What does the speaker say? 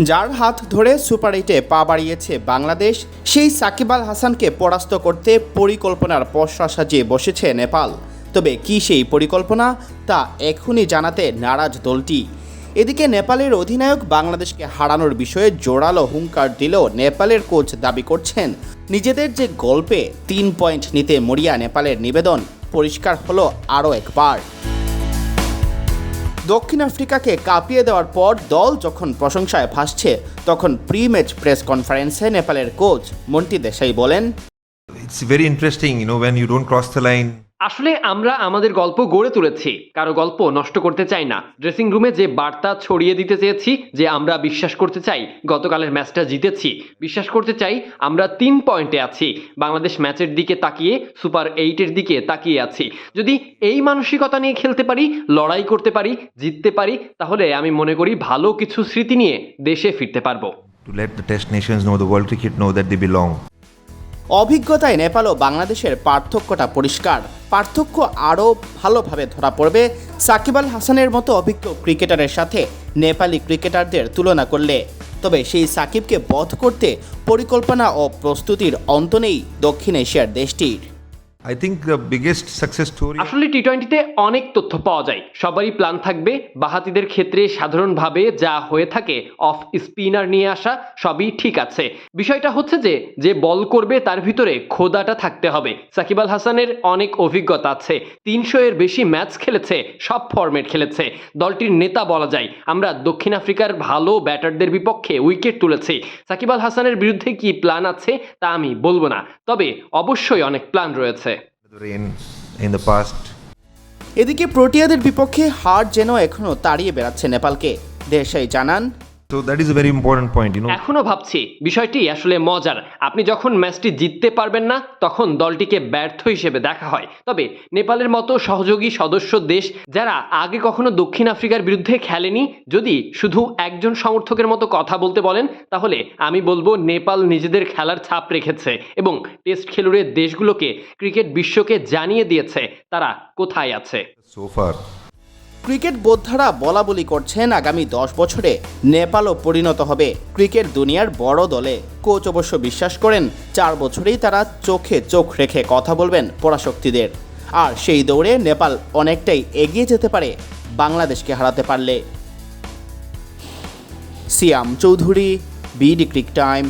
যার হাত ধরে সুপার এইটে পা বাড়িয়েছে বাংলাদেশ, সেই সাকিব আল হাসানকে পরাস্ত করতে পরিকল্পনার পসরা সাজিয়ে বসেছে নেপাল। তবে কি সেই পরিকল্পনা, তা এখনই জানাতে নারাজ দলটি। এদিকে নেপালের অধিনায়ক বাংলাদেশকে হারানোর বিষয়ে জোরালো হুঙ্কার দিলেও নেপালের কোচ দাবি করছেন, নিজেদের যে গল্পে তিন পয়েন্ট নিতে মরিয়া নেপালের নিবেদন, পরিষ্কার হলো আরও একবার। দক্ষিণ আফ্রিকাকে কাঁপিয়ে দেওয়ার পর দল যখন প্রশংসায় ভাসছে, তখন প্রি ম্যাচ প্রেস কনফারেন্সে নেপালের কোচ মন্টি দেশাই বলেন it's very interesting you know when you don't cross the line. আসলে আমরা আমাদের গল্প গড়ে তুলেছি। কারও গল্প নষ্ট করতে চাই না। ড্রেসিং রুমে যে বার্তা ছড়িয়ে দিতে চেয়েছি, যে আমরা বিশ্বাস করতে চাই, গতকালের ম্যাচটা জিতেছি। বিশ্বাস করতে চাই, আমরা তিন পয়েন্টে আছি। বাংলাদেশ ম্যাচের দিকে তাকিয়ে, সুপার এইটের দিকে তাকিয়ে আছি। যদি এই মানসিকতা নিয়ে খেলতে পারি, লড়াই করতে পারি, জিততে পারি, তাহলে আমি মনে করি ভালো কিছু স্মৃতি নিয়ে দেশে ফিরতে পারব. অভিজ্ঞতায় নেপাল ও বাংলাদেশের পার্থক্যটা পরিষ্কার। পার্থক্য আরও ভালোভাবে ধরা পড়বে। সাকিব আল হাসানের মতো অভিজ্ঞ ক্রিকেটারের সাথে নেপালি ক্রিকেটারদের তুলনা করলে। তবে সেই সাকিবকে বধ করতে পরিকল্পনা ও প্রস্তুতির অন্ত নেই দক্ষিণ এশিয়ার দেশটির। Think the biggest success story. আসলে টি টোয়েন্টিতে অনেক তথ্য পাওয়া যায়। সবারই প্ল্যান থাকবে, বাহাতিদের ক্ষেত্রে সাধারণভাবে যা হয়ে থাকে অফ স্পিনার নিয়ে আসা, সবই ঠিক আছে। বিষয়টা হচ্ছে যে যে বল করবে তার ভিতরে খোদাটা থাকতে হবে। সাকিব আল হাসানের অনেক অভিজ্ঞতা আছে। তিনশো এর বেশি ম্যাচ খেলেছে, সব ফরম্যাট খেলেছে। দলটির নেতা বলা যায়, আমরা দক্ষিণ আফ্রিকার ভালো ব্যাটারদের বিপক্ষে উইকেট তুলেছি। সাকিব আল হাসানের বিরুদ্ধে কি প্ল্যান আছে, তা আমি বলব না। তবে অবশ্যই অনেক প্ল্যান রয়েছে। এদিকে প্রোটিয়াদের বিপক্ষে হার যেন এখনও তাড়িয়ে বেড়াচ্ছে নেপালকে। দেশাই জানান A very important point, you এখনও ভাবছি বিষয়টি আসলে মজার। আপনি যখন ম্যাচটি জিততে পারবেন না তখন দলটিকে ব্যর্থ হিসেবে দেখা হয়। তবে নেপালের মতো সহযোগী সদস্য দেশ যারা আগে কখনো দক্ষিণ আফ্রিকার বিরুদ্ধে খেলেনি যদি শুধু একজন সমর্থকের মতো কথা বলতে বলেন তাহলে আমি বলব নেপাল নিজেদের খেলার ছাপ রেখেছে এবং টেস্ট খেলুড়ে দেশগুলোকে ক্রিকেট বিশ্বকে জানিয়ে দিয়েছে তারা কোথায় আছে। Far. ক্রিকেট বোদ্ধারা বলা বলি করছেন আগামী দশ বছরে নেপালও পরিণত হবে। ক্রিকেট দুনিয়ার বড় দলে। কোচ অবশ্য বিশ্বাস করেন, চার বছরেই তারা চোখে চোখ রেখে কথা বলবেন পরাশক্তিদের। আর সেই দৌড়ে নেপাল অনেকটাই এগিয়ে যেতে পারে, বাংলাদেশকে হারাতে পারলে। Siam Chowdhury, BD cric time.